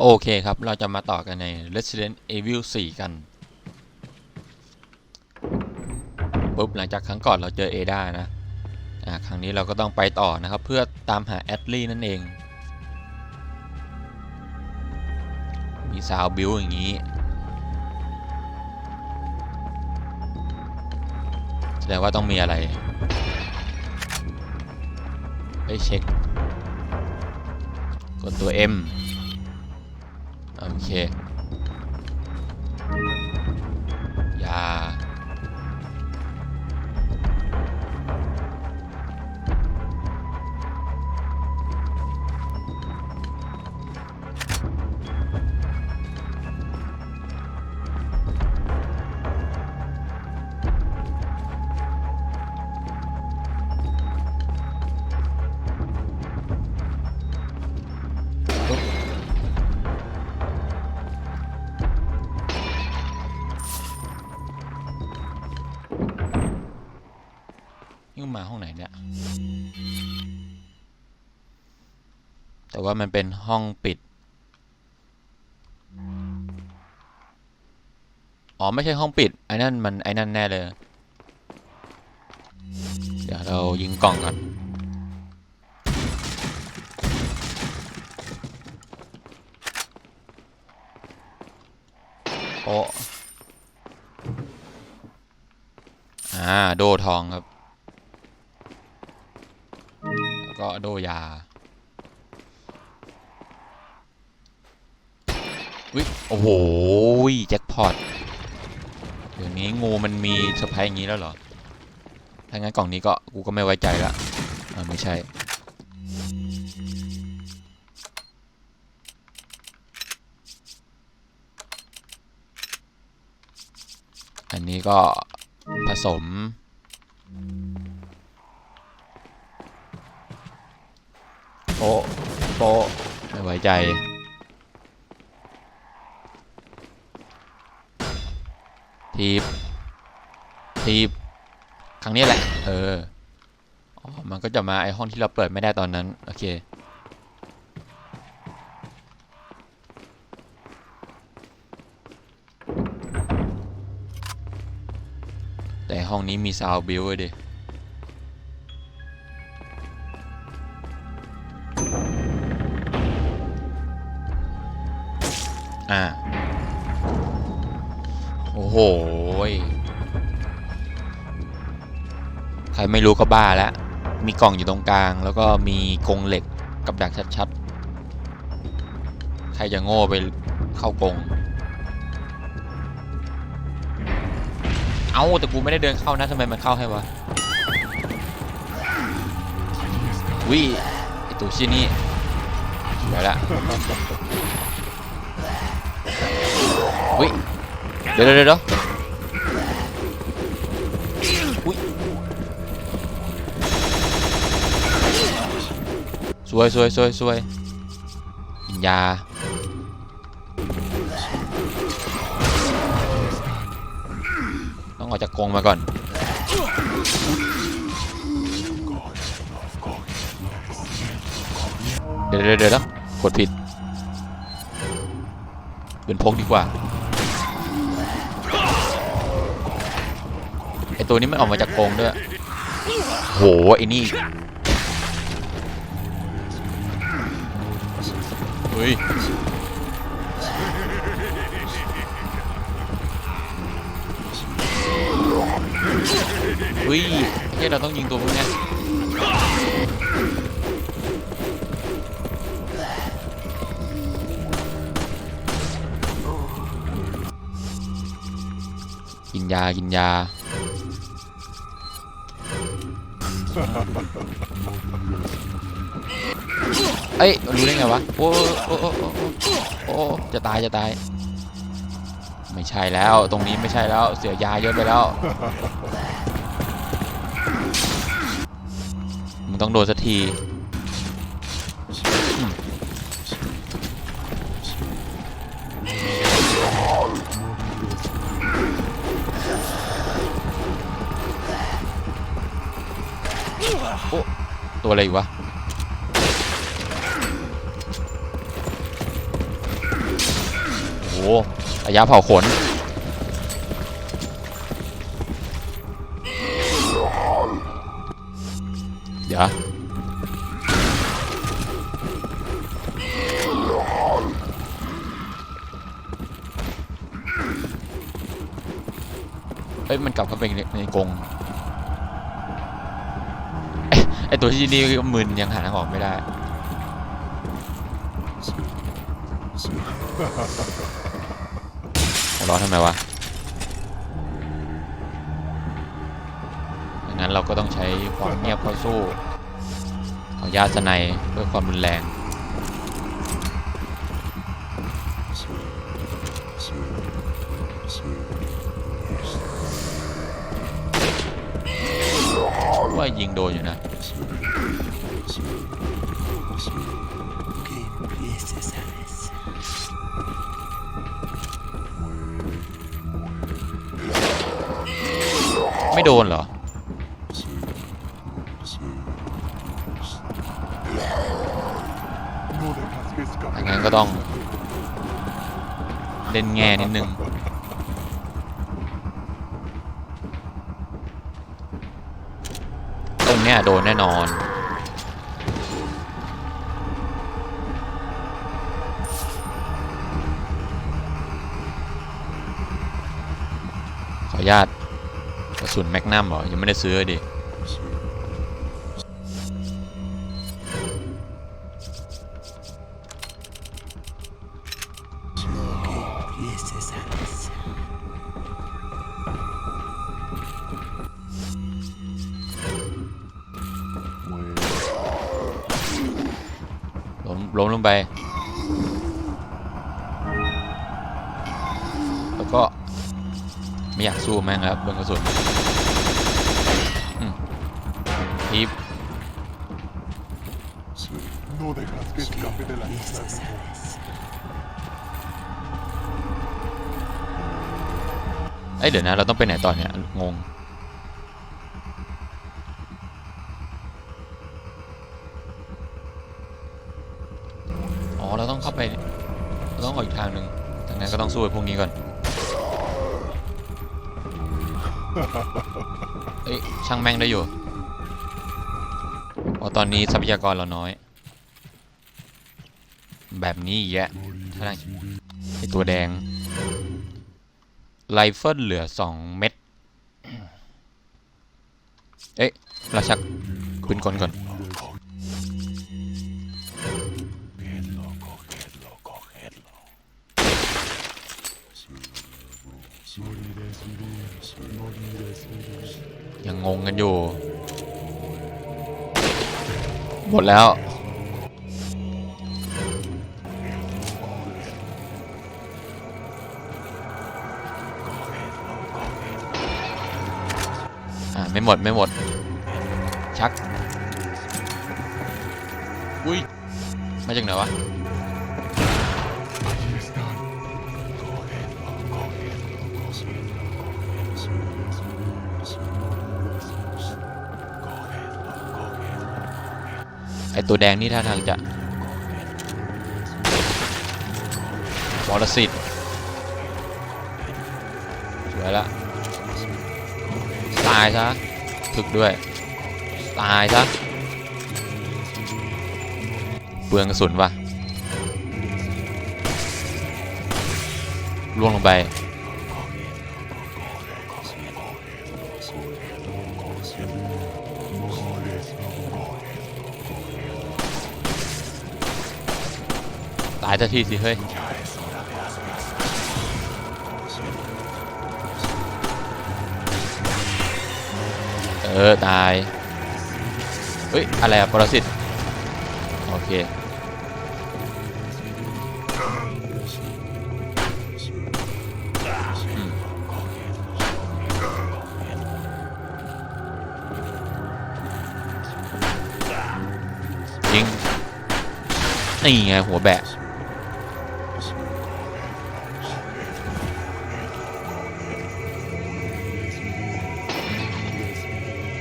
โอเคครับ เราจะมาต่อกันใน Resident Evil 4 กัน ปุ๊บ หลังจากครั้งก่อนเราเจอเอดานะ อ่า ครั้งนี้เราก็ต้องไปต่อนะครับ เพื่อตามหาแอดลี่นั่นเอง มีซาวบิวอย่างนี้ แสดงว่าต้องมีอะไร ไปเช็ค กดตัว M โอเค นี่มันมาห้องไหนเนี่ย แต่ว่ามันเป็นห้องปิด อ๋อ ไม่ใช่ห้องปิด ไอ้นั่นมันไอ้นั่นแน่เลย เดี๋ยวเรายิงกล่องก่อนโอ้อ่า โดทองครับ ก็โดยาวิโอ้โหแจ็คพอตเดี๋ยวนี้งูมันมีเซอร์ไพรส์อย่างนี้แล้วเหรอ ถ้างั้นกล่องนี้ก็กูก็ไม่ไว้ใจละอ่าไม่ใช่ อันนี้ก็ผสม ปะโปะไม่ไว้ใจ ทีบ ทีบ ครั้งนี้แหละ เอออ๋อมันก็จะมาไอห้องที่เราเปิดไม่ได้ตอนนั้น โอเคแต่ห้องนี้มีซาวบิวเลยดิ อ่า โอ้โหใครไม่รู้ก็บ้าแล้ว มีกล่องอยู่ตรงกลาง แล้วก็มีกรงเหล็กกับดักชัดๆ ใครจะโง่ไปเข้ากรงเอาแต่กูไม่ได้เดินเข้านะทำไมมันเข้าให้วะวิไอตัวชิ้นนี้เดี๋ยวละ วิเดี๋ยวเดี๋ยวเดี๋ยวอุ้ยสวยสวยสวยสวยกินยาต้องออกจากกรงมาก่อนเดี๋ยวเดี๋ยวเดี๋ยวกดผิดเป็นพกดีกว่า ไอตัวนี้มันออกมาจากกรงด้วย โหไอนี่เฮ้ยเฮ้ยเฮ้ยเราต้องยิงตัวพวกนี้กินยา กินยา เอ้ยรู้ได้ไงวะโอ้โอ้โอ้โอ้โอ้จะตายจะตาย ไม่ใช่แล้วตรงนี้ไม่ใช่แล้วเสียยาเยอะไปแล้ว มันต้องโดนสักที อะไรอีกวะระยะเผาขน เดี๋ยวเอ้ยมันกลับเข้าไปในในกรง ตัวที่นี่ก็มึนยังหาทางออกไม่ได้เร้อนทำไมวะดังนั้นเราก็ต้องใช้ความเงียบเข้าสู้ ขอญาตนายเพื่อความรุนแรง ว่ายิงโดนอยู่นะไม่โดนเหรอดังนั้นก็ต้อง เล่นแง่นิดนึง ตรง เนี่ยโดนแน่นอนขออนุญาตกระสุนแมกนัมเหรอยังไม่ได้ซื้อดิ ล้มล้มลงไป แล้วก็ ไม่อยากสู้แม่งแล้วเบื้องกระสุนอืมทีบเอ้ยเดี๋ยวนะ เราต้องไปไหนต่อเนี่ย งง เราต้องเข้าไปเราต้องออกอีกทางหนึ่งทางนั้นก็ต้องสู้ไอ้พวกนี้ก่อนเอ้ยช่างแม่งได้อยู่เพราะตอนนี้ทรัพยากรเราน้อย แบบนี้อีกแยะถ้าได้ไอตัวแดงไรเฟิลเหลือ 2 เม็ด เอ๊ะ เราชักปืนกลก่อน งงกันอยู่ หมดแล้ว อ่า ไม่หมด ไม่หมด ชัก อุ้ย มาจากไหนวะ ไอตัวแดงนี่ท่าทางจะบอลสิตสวยละตายซะถึกด้วย ตายซะเปลืองกระสุนวะล่วงลงไป ตายสักทีสิเฮ้ยเออ ตายเฮ้ย อะไรอะปรสิตโอเคยิงนี่ไงหัวแบะ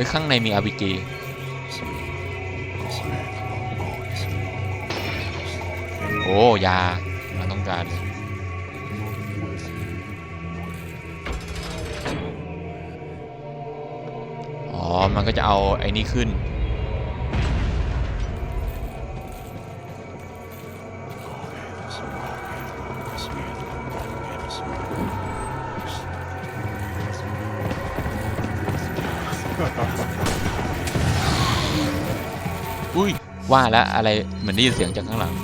ฮ้ยข้างในมีอาร์พีจีโอ้ยาเราต้องการอ๋อ มันก็จะเอาไอ้นี่ขึ้น ว่าแล้วอะไรเหมือนได้ยินเสียงจากข้างหลัง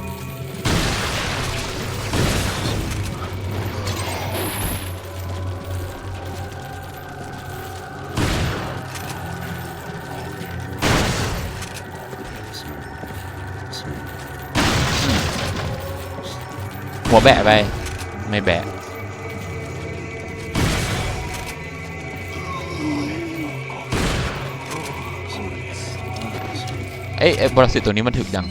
หัวแบะไป ไม่แบะ อ้ยไอ้บรสิตตัวนี้มันถึกยัง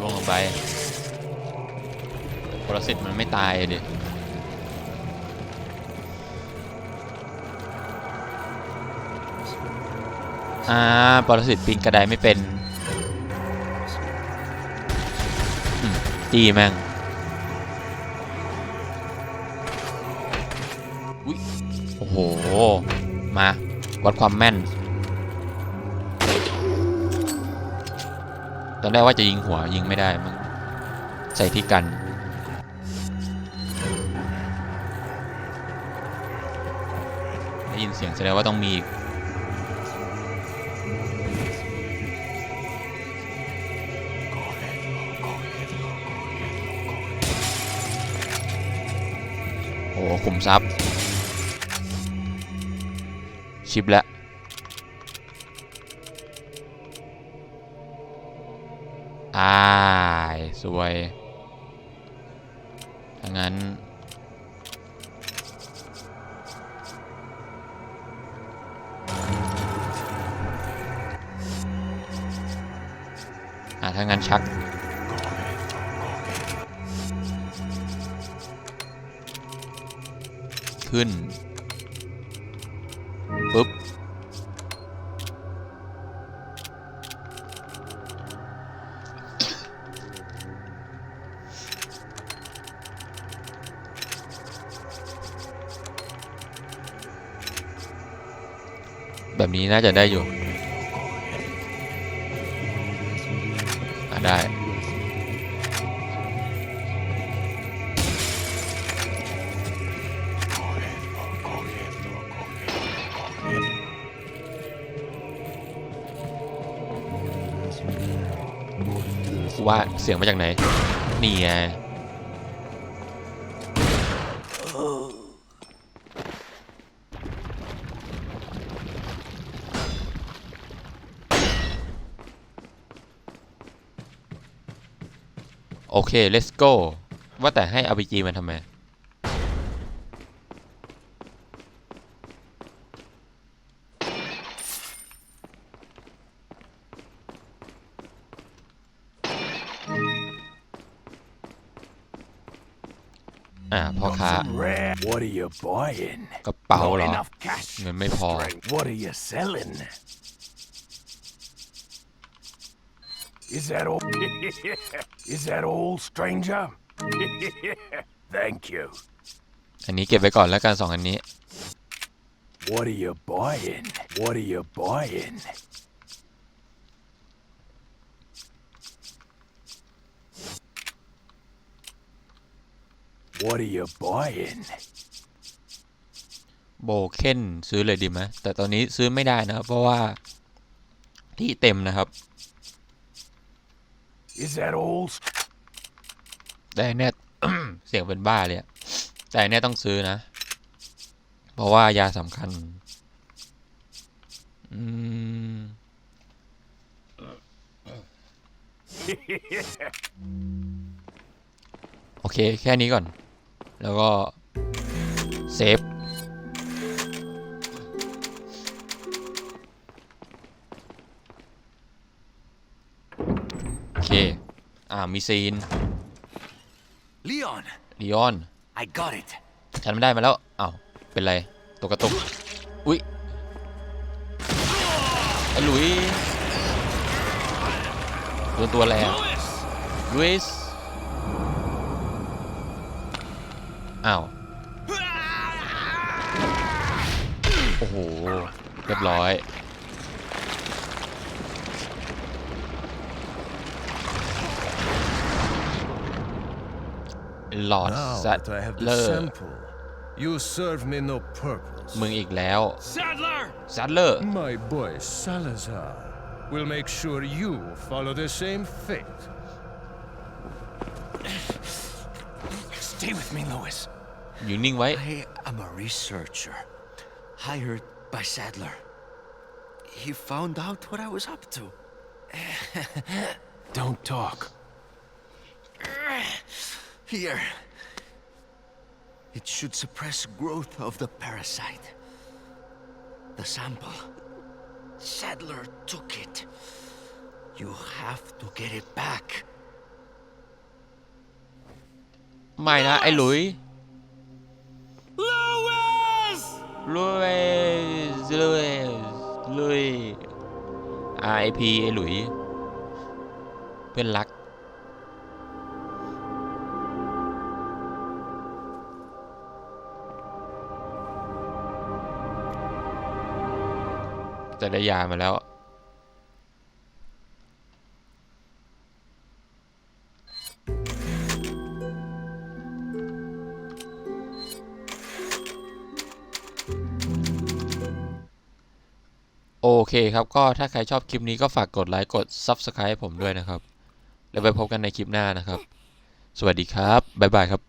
ล่วงลงไปบรสิตมันไม่ตายดิอ่าปรสิตปีนกระไดไม่เป็นตีแม่ง ห มา วัดความแม่น ตอนแรกว่าจะยิงหัวยิงไม่ได้มันใส่ที่กัน ได้ยินเสียงแสดงว่าต้องมีอีกโอ้ขุมทรัพย์ ชิปแล้วอ้ายสวยถ้างั้น อ่าถ้างั้นชักขึ้น แบบนี้น่าจะได้อยู่อะได้ ว่าเสียงมาจากไหน นี่ไง โอเค let's go ว่าแต่ให้ RPG มันทำไม อ่าพ่อค้า Some rare. What are you buying? กระเป๋าเหรอ Not enough cash. เงินไม่พอ What are you selling? Is that all? Is that all, stranger? Thank you. อันนี้เก็บไว้ก่อนแล้วกันสองอันนี้ What are you buying? What are you buying? What are you buying? โบเคนซื้อเลยดีไหมแต่ตอนนี้ซื้อไม่ได้นะครับเพราะว่าที่เต็มนะครับ Is that all? แต่อันเนี่ย เสียงเป็นบ้าเลยอะแต่อันเนี่ยต้องซื้อนะ เพราะว่ายาสำคัญ อืม โอเค แค่นี้ก่อน แล้วก็ เซฟ เค อ่า มีซีน Leon, ลีออน I got it. ฉันไม่ได้มาแล้วอ้าวเป็นไรตกกระตุก อุ๊ยไอ้หลุยโดนตัวอะไรอะลุยส์อ้าว โอ้โห เรียบร้อย หลอด Now สัต that I have เล the อร์ sample, you serve me no purpose. มึงอีกแล้ว Sadler! ซัตเลอร์ My boy Salazar will make sure you follow the same fate. Stay with me, Lois. อยู่นิ่งไว้ I am a researcher hired by Sadler. He found out what I was up to. Don't talk. Here. It should suppress growth of the parasite. The sample. Sadler took it. You have to get it back. ไม่นะไอ้หลุย Lois! ลุยลุยลุย RIP ไอ้หลุยเพื่อนรัก แต่ได้ยามาแล้ว โอเคครับก็ถ้าใครชอบคลิปนี้ก็ฝากกดไลค์กด Subscribe ให้ผมด้วยนะครับ แล้วไปพบกันในคลิปหน้านะครับ สวัสดีครับ บ๊ายบายครับ